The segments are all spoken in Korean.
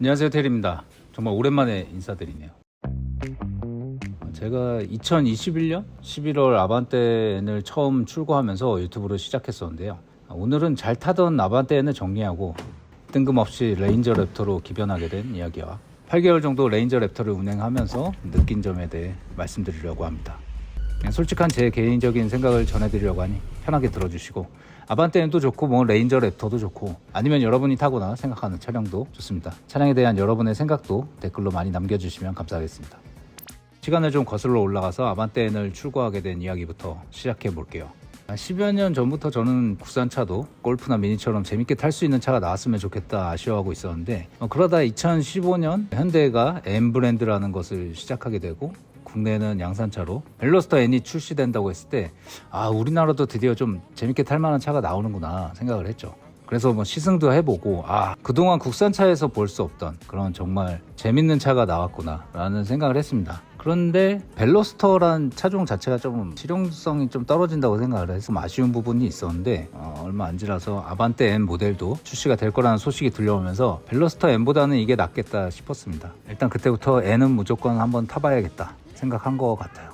안녕하세요 테리입니다. 정말 오랜만에 인사드리네요. 제가 2021년 11월 아반떼N을 처음 출고하면서 유튜브를 시작했었는데요. 오늘은 잘 타던 아반떼N을 정리하고 뜬금없이 레인저 랩터로 기변하게 된 이야기와 8개월 정도 레인저 랩터를 운행하면서 느낀 점에 대해 말씀드리려고 합니다. 솔직한 제 개인적인 생각을 전해드리려고 하니 편하게 들어주시고 아반떼N도 좋고 뭐 레인저 랩터도 좋고 아니면 여러분이 타거나 생각하는 차량도 좋습니다. 차량에 대한 여러분의 생각도 댓글로 많이 남겨주시면 감사하겠습니다. 시간을 좀 거슬러 올라가서 아반떼N을 출고하게 된 이야기부터 시작해 볼게요. 10여 년 전부터 저는 국산차도 골프나 미니처럼 재밌게 탈 수 있는 차가 나왔으면 좋겠다 아쉬워하고 있었는데 어, 그러다 2015년 현대가 M 브랜드라는 것을 시작하게 되고 국내는 양산차로 벨로스터 N이 출시된다고 했을 때 아 우리나라도 드디어 좀 재밌게 탈 만한 차가 나오는구나 생각을 했죠. 그래서 뭐 시승도 해보고 아 그동안 국산차에서 볼 수 없던 그런 정말 재밌는 차가 나왔구나 라는 생각을 했습니다. 그런데 벨로스터란 차종 자체가 좀 실용성이 좀 떨어진다고 생각을 해서 좀 아쉬운 부분이 있었는데 어, 얼마 안 지나서 아반떼 M 모델도 출시가 될 거라는 소식이 들려오면서 벨로스터 M보다는 이게 낫겠다 싶었습니다. 일단 그때부터 N은 무조건 한번 타봐야겠다 생각한 것 같아요.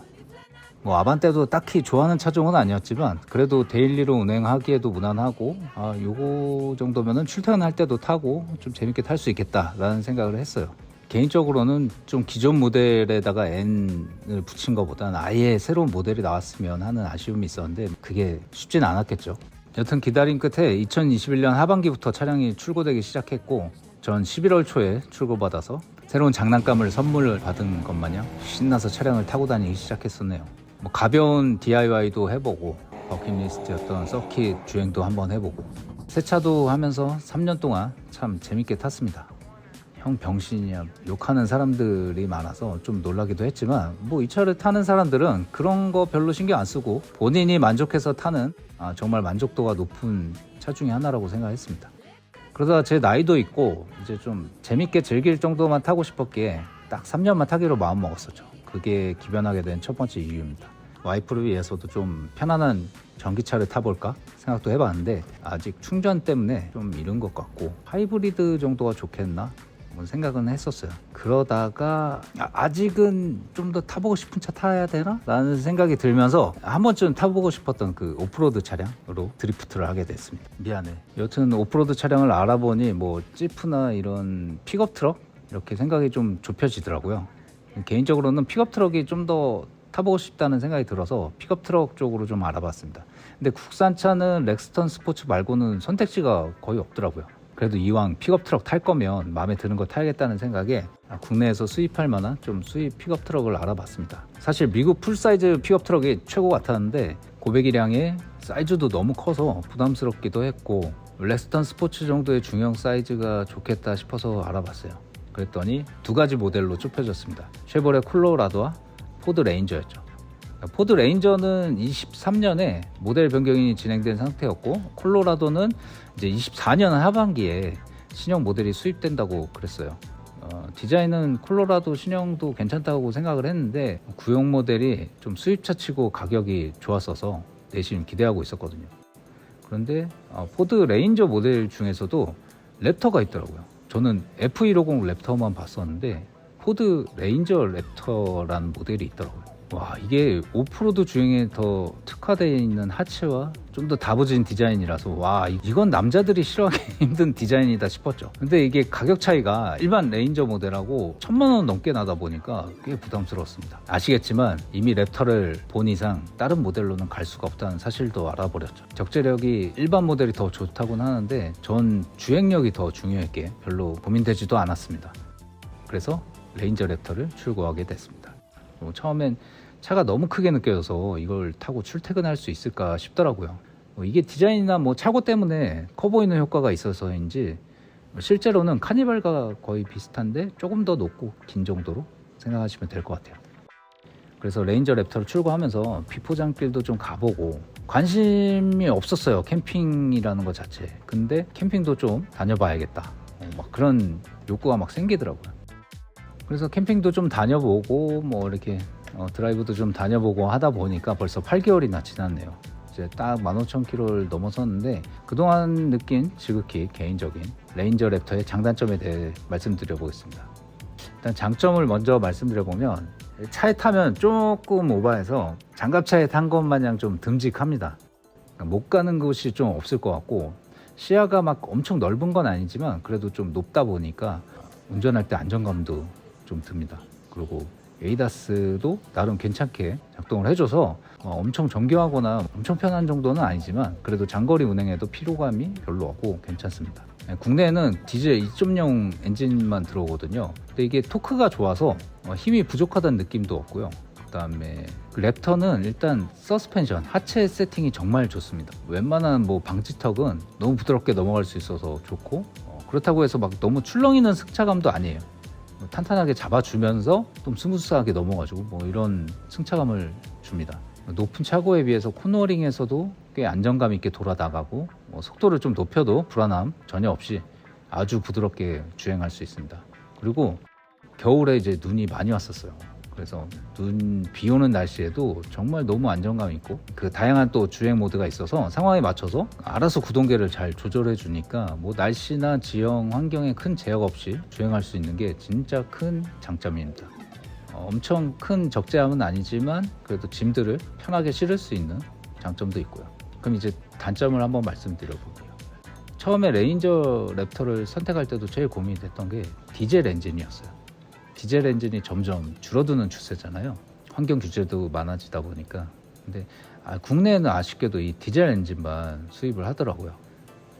뭐 아반떼도 딱히 좋아하는 차종은 아니었지만 그래도 데일리로 운행하기에도 무난하고 아 요거 정도면은 출퇴근할 때도 타고 좀 재밌게 탈 수 있겠다라는 생각을 했어요. 개인적으로는 좀 기존 모델에다가 N을 붙인 것보다는 아예 새로운 모델이 나왔으면 하는 아쉬움이 있었는데 그게 쉽진 않았겠죠. 여튼 기다림 끝에 2021년 하반기부터 차량이 출고되기 시작했고 전 11월 초에 출고받아서 새로운 장난감을 선물을 받은 것 마냥 신나서 차량을 타고 다니기 시작했었네요. 뭐 가벼운 DIY도 해보고 버킷리스트였던 서킷 주행도 한번 해보고 세차도 하면서 3년 동안 참 재밌게 탔습니다. 형 병신이야 욕하는 사람들이 많아서 좀 놀라기도 했지만 뭐 이 차를 타는 사람들은 그런 거 별로 신경 안 쓰고 본인이 만족해서 타는 아, 정말 만족도가 높은 차 중에 하나라고 생각했습니다. 그러다 제 나이도 있고 이제 좀 재밌게 즐길 정도만 타고 싶었기에 딱 3년만 타기로 마음 먹었었죠. 그게 기변하게 된 첫 번째 이유입니다. 와이프를 위해서도 좀 편안한 전기차를 타볼까 생각도 해봤는데 아직 충전 때문에 좀 이른 것 같고 하이브리드 정도가 좋겠나 뭐 생각은 했었어요. 그러다가 아, 아직은 좀 더 타보고 싶은 차 타야 되나? 라는 생각이 들면서 한 번쯤 타보고 싶었던 그 오프로드 차량으로 드리프트를 하게 됐습니다. 미안해. 여튼 오프로드 차량을 알아보니 뭐 지프나 이런 픽업 트럭 이렇게 생각이 좀 좁혀지더라고요. 개인적으로는 픽업 트럭이 좀 더 타보고 싶다는 생각이 들어서 픽업 트럭 쪽으로 좀 알아봤습니다. 근데 국산차는 렉스턴 스포츠 말고는 선택지가 거의 없더라고요. 그래도 이왕 픽업 트럭 탈 거면 마음에 드는 거 타야겠다는 생각에 아, 국내에서 수입할 만한 좀 수입 픽업 트럭을 알아봤습니다. 사실 미국 풀사이즈 픽업 트럭이 최고 같았는데 고배기량에 사이즈도 너무 커서 부담스럽기도 했고 렉스턴 스포츠 정도의 중형 사이즈가 좋겠다 싶어서 알아봤어요. 그랬더니 두 가지 모델로 좁혀졌습니다. 쉐보레 콜로라도와 포드 레인저였죠. 포드 레인저는 23년에 모델 변경이 진행된 상태였고 콜로라도는 이제 24년 하반기에 신형 모델이 수입된다고 그랬어요. 어, 디자인은 콜로라도 신형도 괜찮다고 생각을 했는데 구형 모델이 좀 수입차 치고 가격이 좋았어서 내심 기대하고 있었거든요. 그런데 어, 포드 레인저 모델 중에서도 랩터가 있더라고요. 저는 F150 랩터만 봤었는데 포드 레인저 랩터라는 모델이 있더라고요. 와 이게 오프로드 주행에 더 특화되어 있는 하체와 좀 더 다부진 디자인이라서 와 이- 이건 남자들이 싫어하기 힘든 디자인이다 싶었죠. 근데 이게 가격 차이가 일반 레인저 모델하고 천만 원 넘게 나다 보니까 꽤 부담스러웠습니다. 아시겠지만 이미 랩터를 본 이상 다른 모델로는 갈 수가 없다는 사실도 알아버렸죠. 적재력이 일반 모델이 더 좋다고는 하는데 전 주행력이 더 중요했기에 별로 고민되지도 않았습니다. 그래서 레인저 랩터를 출고하게 됐습니다. 뭐 처음엔 차가 너무 크게 느껴져서 이걸 타고 출퇴근할 수 있을까 싶더라고요. 뭐 이게 디자인이나 뭐 차고 때문에 커 보이는 효과가 있어서인지 실제로는 카니발과 거의 비슷한데 조금 더 높고 긴 정도로 생각하시면 될 것 같아요. 그래서 레인저 랩터를 출고하면서 비포장길도 좀 가보고 관심이 없었어요 캠핑이라는 것 자체. 근데 캠핑도 좀 다녀봐야겠다. 어, 막 그런 욕구가 막 생기더라고요. 그래서 캠핑도 좀 다녀보고 뭐 이렇게 어, 드라이브도 좀 다녀보고 하다 보니까 벌써 8개월이나 지났네요. 이제 딱 15,000km를 넘어섰는데 그동안 느낀 지극히 개인적인 레인저 랩터의 장단점에 대해 말씀드려 보겠습니다. 일단 장점을 먼저 말씀드려 보면 차에 타면 조금 오버해서 장갑차에 탄 것 마냥 좀 듬직합니다. 그러니까 못 가는 곳이 좀 없을 것 같고 시야가 막 엄청 넓은 건 아니지만 그래도 좀 높다 보니까 운전할 때 안정감도 좀 듭니다. 그리고 에이다스도 나름 괜찮게 작동을 해줘서 어, 엄청 정교하거나 엄청 편한 정도는 아니지만 그래도 장거리 운행에도 피로감이 별로 없고 괜찮습니다. 네, 국내에는 디젤 2.0 엔진만 들어오거든요. 근데 이게 토크가 좋아서 어, 힘이 부족하다는 느낌도 없고요. 그다음에 그 랩터는 일단 서스펜션 하체 세팅이 정말 좋습니다. 웬만한 뭐 방지턱은 너무 부드럽게 넘어갈 수 있어서 좋고 어, 그렇다고 해서 막 너무 출렁이는 승차감도 아니에요. 뭐 탄탄하게 잡아주면서 좀 스무스하게 넘어가지고 뭐 이런 승차감을 줍니다. 높은 차고에 비해서 코너링에서도 꽤 안정감 있게 돌아 나가고 뭐 속도를 좀 높여도 불안함 전혀 없이 아주 부드럽게 주행할 수 있습니다. 그리고 겨울에 이제 눈이 많이 왔었어요. 그래서 눈 비 오는 날씨에도 정말 너무 안정감 있고 그 다양한 또 주행 모드가 있어서 상황에 맞춰서 알아서 구동계를 잘 조절해 주니까 뭐 날씨나 지형 환경에 큰 제약 없이 주행할 수 있는 게 진짜 큰 장점입니다. 어, 엄청 큰 적재함은 아니지만 그래도 짐들을 편하게 실을 수 있는 장점도 있고요. 그럼 이제 단점을 한번 말씀드려 볼게요. 처음에 레인저 랩터를 선택할 때도 제일 고민이 됐던 게 디젤 엔진이었어요. 디젤 엔진이 점점 줄어드는 추세잖아요. 환경 규제도 많아지다 보니까. 근데 아, 국내에는 아쉽게도 이 디젤 엔진만 수입을 하더라고요.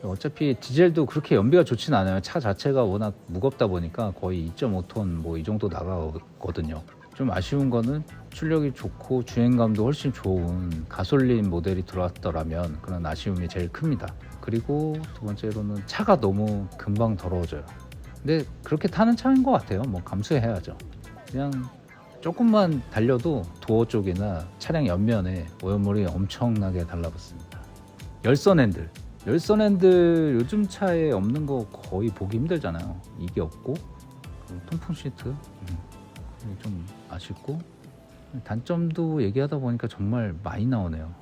어차피 디젤도 그렇게 연비가 좋진 않아요. 차 자체가 워낙 무겁다 보니까 거의 2.5톤 뭐 이 정도 나가거든요. 좀 아쉬운 거는 출력이 좋고 주행감도 훨씬 좋은 가솔린 모델이 들어왔더라면 그런 아쉬움이 제일 큽니다. 그리고 두 번째로는 차가 너무 금방 더러워져요. 근데 그렇게 타는 차인 것 같아요. 뭐 감수해야죠. 그냥 조금만 달려도 도어 쪽이나 차량 옆면에 오염물이 엄청나게 달라붙습니다. 열선 핸들. 열선 핸들 요즘 차에 없는 거 거의 보기 힘들잖아요. 이게 없고 통풍 시트 음, 좀 아쉽고 단점도 얘기하다 보니까 정말 많이 나오네요.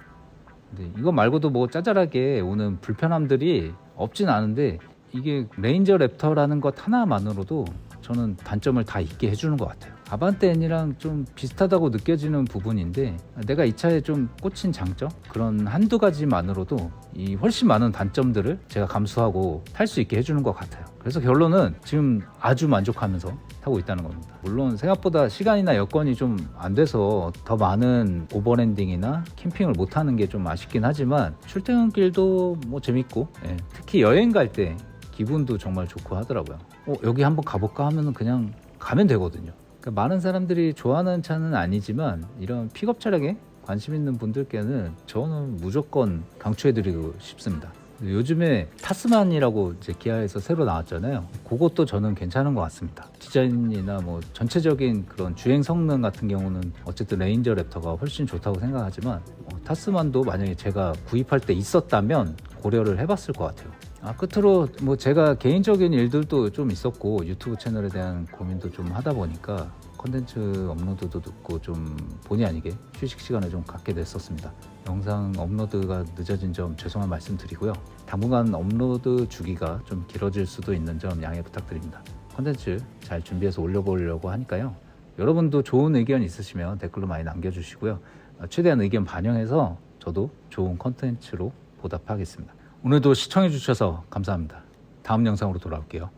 근데 이거 말고도 뭐 짜잘하게 오는 불편함들이 없진 않은데 이게 레인저 랩터라는 것 하나만으로도 저는 단점을 다 있게 해주는 것 같아요. 아반떼 N이랑 좀 비슷하다고 느껴지는 부분인데 내가 이 차에 좀 꽂힌 장점 그런 한두 가지만으로도 이 훨씬 많은 단점들을 제가 감수하고 탈 수 있게 해주는 것 같아요. 그래서 결론은 지금 아주 만족하면서 타고 있다는 겁니다. 물론 생각보다 시간이나 여건이 좀 안 돼서 더 많은 오버랜딩이나 캠핑을 못 하는 게 좀 아쉽긴 하지만 출퇴근길도 뭐 재밌고 예, 특히 여행 갈때 기분도 정말 좋고 하더라고요. 어, 여기 한번 가볼까 하면 그냥 가면 되거든요. 그러니까 많은 사람들이 좋아하는 차는 아니지만 이런 픽업 차량에 관심 있는 분들께는 저는 무조건 강추해드리고 싶습니다. 요즘에 타스만이라고 이제 기아에서 새로 나왔잖아요. 그것도 저는 괜찮은 것 같습니다. 디자인이나 뭐 전체적인 그런 주행 성능 같은 경우는 어쨌든 레인저 랩터가 훨씬 좋다고 생각하지만 어, 타스만도 만약에 제가 구입할 때 있었다면 고려를 해봤을 것 같아요. 아, 끝으로 뭐 제가 개인적인 일들도 좀 있었고 유튜브 채널에 대한 고민도 좀 하다 보니까 컨텐츠 업로드도 듣고 좀 본의 아니게 휴식 시간을 좀 갖게 됐었습니다. 영상 업로드가 늦어진 점 죄송한 말씀 드리고요. 당분간 업로드 주기가 좀 길어질 수도 있는 점 양해 부탁드립니다. 컨텐츠 잘 준비해서 올려보려고 하니까요. 여러분도 좋은 의견 있으시면 댓글로 많이 남겨주시고요. 어, 최대한 의견 반영해서 저도 좋은 컨텐츠로 보답하겠습니다. 오늘도 시청해 주셔서 감사합니다. 다음 영상으로 돌아올게요.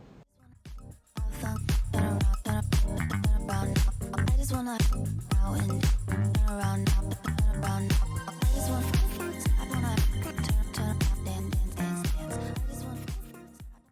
I just wanna now and